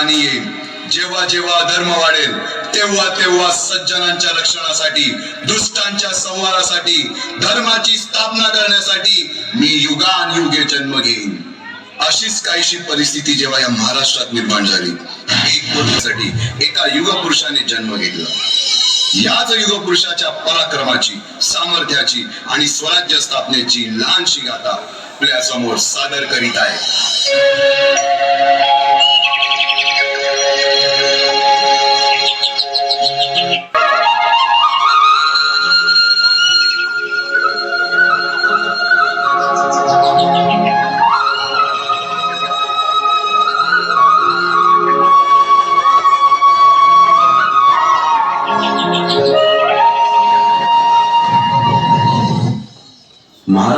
ग्लानी येईल. जेव्हा जेव्हा धर्म वाढेल तेव्हा तेव्हा सज्जनांच्या रक्षणासाठी दुष्टांच्या संहारासाठी धर्माची स्थापना करण्यासाठी मी युगान युगे जन्म घेईन. अशीच काहीशी परिस्थिती जेव्हा या महाराष्ट्रात निर्माण झाली. एक गोष्टीसाठी एका युगपुरुषाने जन्म घेतला. याच युगपुरुषाच्या पराक्रमाची सामर्थ्याची आणि स्वराज्य स्थापनेची लहानशी गाथा आपल्यासमोर सादर करीत आहे.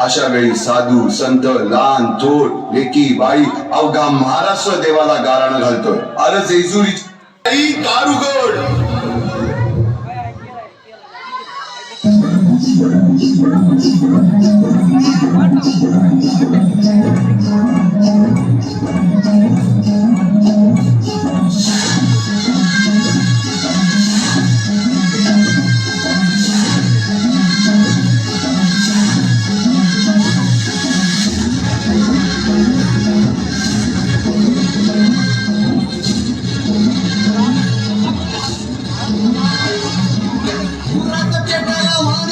अशा वेळी साधू संत लहान थोर लेकी बाई अवघा महाराष्ट्र देवाला गाराणं घालतोय. अरे जेजुरी आई दारुगड पुरात पेटाला वानवाई झाला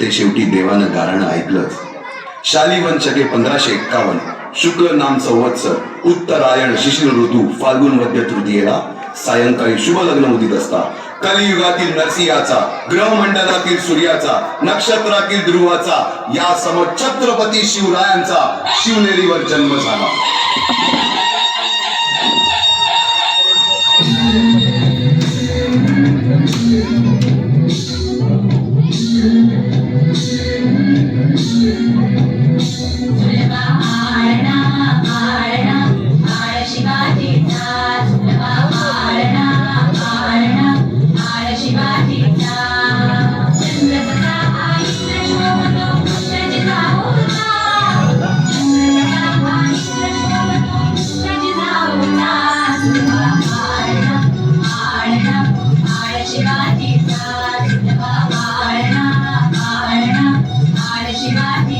सरते शेवटी देवानं गाराणं ऐकलंच. शालिवन शके पंधराशे एक्कावन्न शुक्ल नाम संवत्सर उत्तरायण शिशिर ऋतू फाल्गुन मध्य तृतीयेला सायंकाळी शुभ लग्न उदित असता कलियुगातील नरसिंहाचा ग्रहमंडलातील सूर्याचा नक्षत्रातील ध्रुवाचा या सम छत्रपती शिवरायांचा शिवनेरीवर जन्म झाला. María.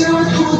show us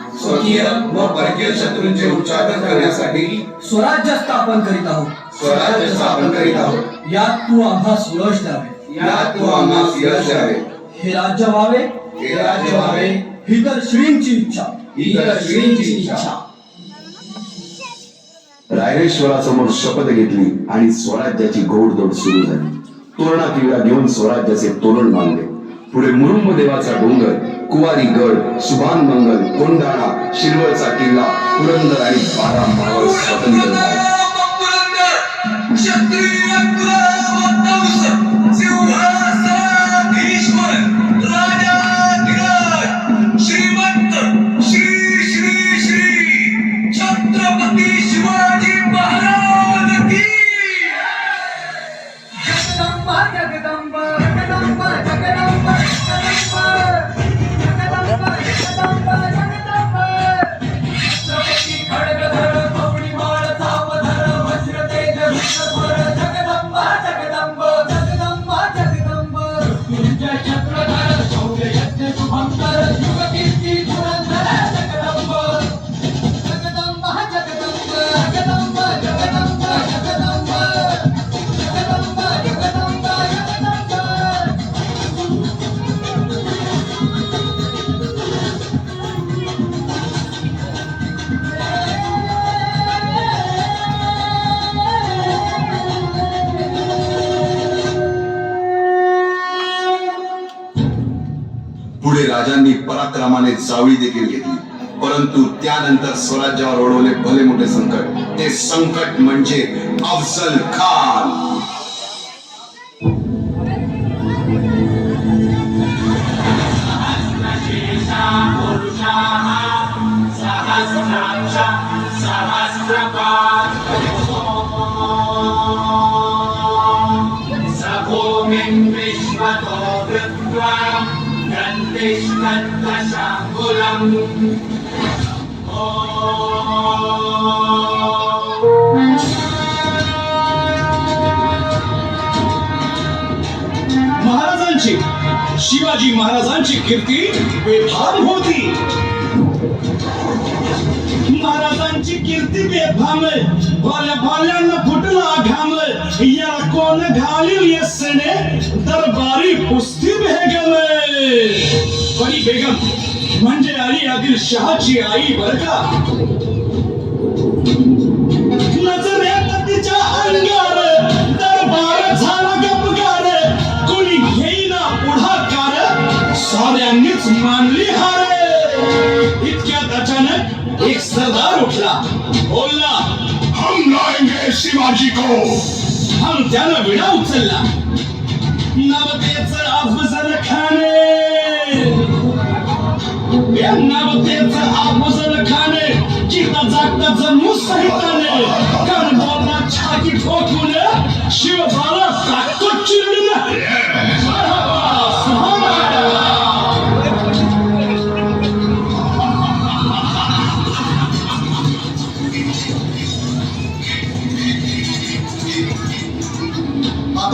स्वकीय व परकीय शत्रूंचे उच्चाटन करण्यासाठी स्वराज्य स्थापन करीत आहोत. स्वराज्य स्थापन करीत आहोत. यात तू आम्हास यश द्यावे. यात तू आम्हास यश द्यावे. हे राज्य व्हावे. हे राज्य व्हावे. ही तर श्रींची इच्छा. ही तर श्रींची इच्छा. रायरेश्वरासमोर शपथ घेतली आणि स्वराज्याची घोडदौड सुरू झाली. तोरणा किल्ला घेऊन स्वराज्याचे तोरण बांधले. पुढे मुरुंब देवाचा डोंगर कुवारी गड सुभान मंगल कोंडाणा शिरवळचा किल्ला पुरंदर आणि बारा मावळ स्वतंत्र झाला. नावाने जावळी देखील घेतली. परंतु त्यानंतर स्वराज्यावर ओढवले भले मोठे संकट. ते संकट म्हणजे अफजल खान. गन्तिष्ठशाङ्कुलम् महाराजांची शिवाजी महाराजांची कीर्ती बेफाम होती. महाराजांची कीर्ती बेफाम भोल्या भाल्यांना फुटला घाम. या कोण घालील यस्सेने दरबारी कुस्ती बेगम परी बेगम म्हणजे अली आदिल शहाची आई बर का? नजरेत तिच्या अंगार दरबार झाला गपगार. कोणी घेईना पुढाकार साऱ्यांनीच मानली हार. इतक्यात अचानक एक सरदार उठला. बोलला हम लाएंगे शिवाजी को. हम त्यानं विडा उचलला. नवतेच अफजल खाने या नवतेच अफजल खाने चिता जागता जन्मू सहिताने कारण बोलना छाती ठोकून शिवबाला ताकद चिरडून आता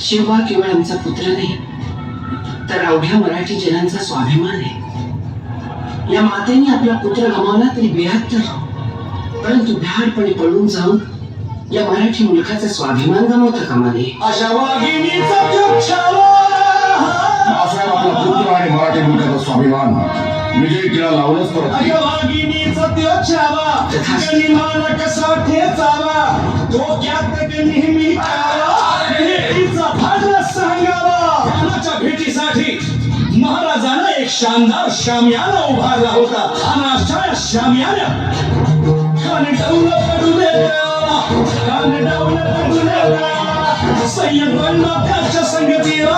शिवबा केवळ आमचा पुत्र नाही तर अवघ्या मराठी जनांचा स्वाभिमान आहे. या मातेने आपला पुत्र गमावला तरी बेहत्तर परंतु भ्याडपणे पळून जाऊन या मराठी मुलखाचा स्वाभिमान गमावता कामा नये. बाळासाहेब आपला पुत्र आणि मराठी मुलखाचा स्वाभिमान. विजयी परत नेहमी भेटीचा भाजला सांगावा. खानाच्या भेटीसाठी महाराजानं एक शानदार शामियाना उभारला होता. आणि अशा या शामियाना. खान डौलं पडू दे खान डौलं पडू दे सय्यद बनला त्याच्या संगतीला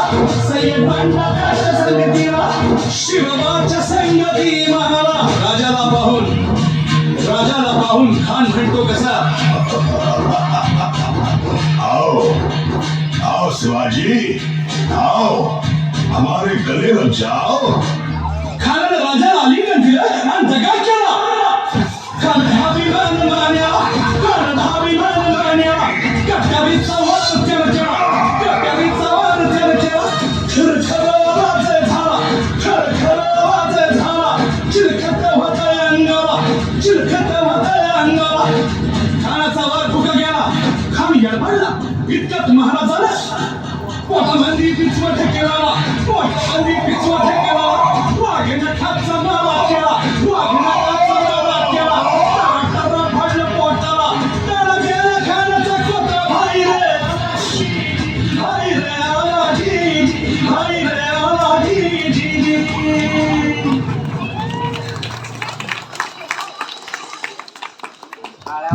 सय्यद बनला त्याच्या संगतीला शिवबाच्या संगती महाला राजाला पाहून राजाला पाहून खान म्हणतो कसा? शिवाजी आओ हमारे गले लग जाओ खानानं राजाला आलिंगन दिलं